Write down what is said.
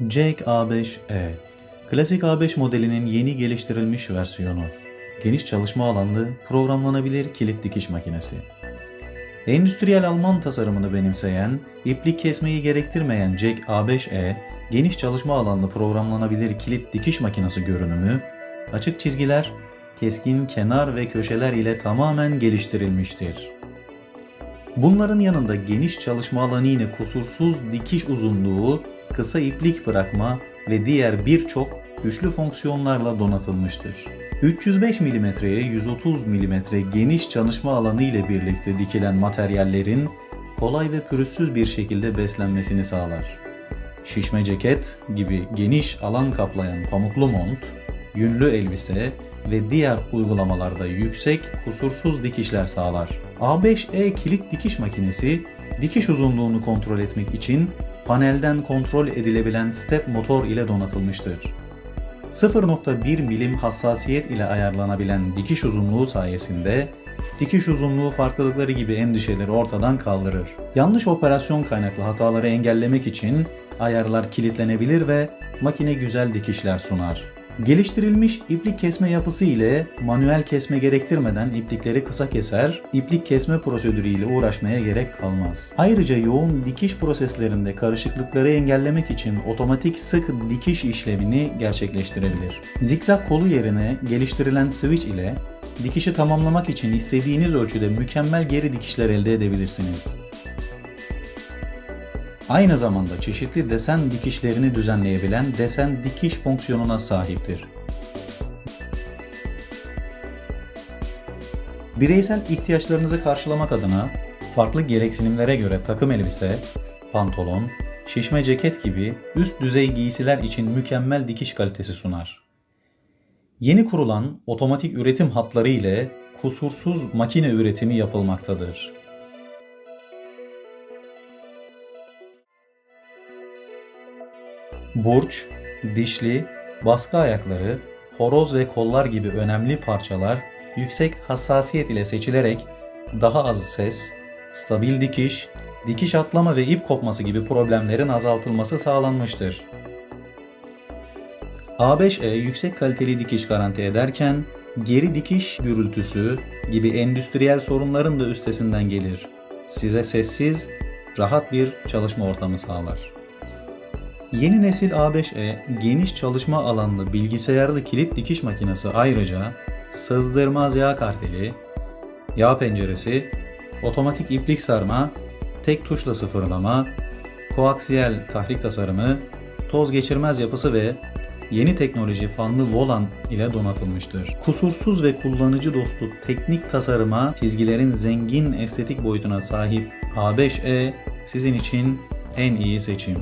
Jake A5E Klasik A5 modelinin yeni geliştirilmiş versiyonu. Geniş çalışma alanlı, programlanabilir kilit dikiş makinesi. Endüstriyel Alman tasarımını benimseyen, iplik kesmeyi gerektirmeyen Jack A5E, geniş çalışma alanlı programlanabilir kilit dikiş makinesi görünümü, açık çizgiler, keskin kenar ve köşeler ile tamamen geliştirilmiştir. Bunların yanında geniş çalışma alanı ile kusursuz dikiş uzunluğu, kısa iplik bırakma ve diğer birçok güçlü fonksiyonlarla donatılmıştır. 305 mm'ye 130 mm geniş çalışma alanı ile birlikte dikilen materyallerin kolay ve pürüzsüz bir şekilde beslenmesini sağlar. Şişme ceket gibi geniş alan kaplayan pamuklu mont, yünlü elbise ve diğer uygulamalarda yüksek kusursuz dikişler sağlar. A5E kilit dikiş makinesi dikiş uzunluğunu kontrol etmek için panelden kontrol edilebilen step motor ile donatılmıştır. 0.1 milim hassasiyet ile ayarlanabilen dikiş uzunluğu sayesinde dikiş uzunluğu farklılıkları gibi endişeleri ortadan kaldırır. Yanlış operasyon kaynaklı hataları engellemek için ayarlar kilitlenebilir ve makine güzel dikişler sunar. Geliştirilmiş iplik kesme yapısı ile manuel kesme gerektirmeden iplikleri kısa keser, iplik kesme prosedürü ile uğraşmaya gerek kalmaz. Ayrıca yoğun dikiş proseslerinde karışıklıkları engellemek için otomatik sık dikiş işlemini gerçekleştirebilir. Zikzak kolu yerine geliştirilen switch ile dikişi tamamlamak için istediğiniz ölçüde mükemmel geri dikişler elde edebilirsiniz. Aynı zamanda çeşitli desen dikişlerini düzenleyebilen desen dikiş fonksiyonuna sahiptir. Bireysel ihtiyaçlarınızı karşılamak adına farklı gereksinimlere göre takım elbise, pantolon, şişme ceket gibi üst düzey giysiler için mükemmel dikiş kalitesi sunar. Yeni kurulan otomatik üretim hatları ile kusursuz makine üretimi yapılmaktadır. Burç, dişli, baskı ayakları, horoz ve kollar gibi önemli parçalar yüksek hassasiyet ile seçilerek daha az ses, stabil dikiş, dikiş atlama ve ip kopması gibi problemlerin azaltılması sağlanmıştır. A5E yüksek kaliteli dikiş garanti ederken geri dikiş gürültüsü gibi endüstriyel sorunların da üstesinden gelir. Size sessiz, rahat bir çalışma ortamı sağlar. Yeni nesil A5E geniş çalışma alanlı bilgisayarlı kilit dikiş makinesi ayrıca sızdırmaz yağ karteli, yağ penceresi, otomatik iplik sarma, tek tuşla sıfırlama, koaksiyel tahrik tasarımı, toz geçirmez yapısı ve yeni teknoloji fanlı volan ile donatılmıştır. Kusursuz ve kullanıcı dostu teknik tasarıma, çizgilerin zengin estetik boyutuna sahip A5E sizin için en iyi seçim.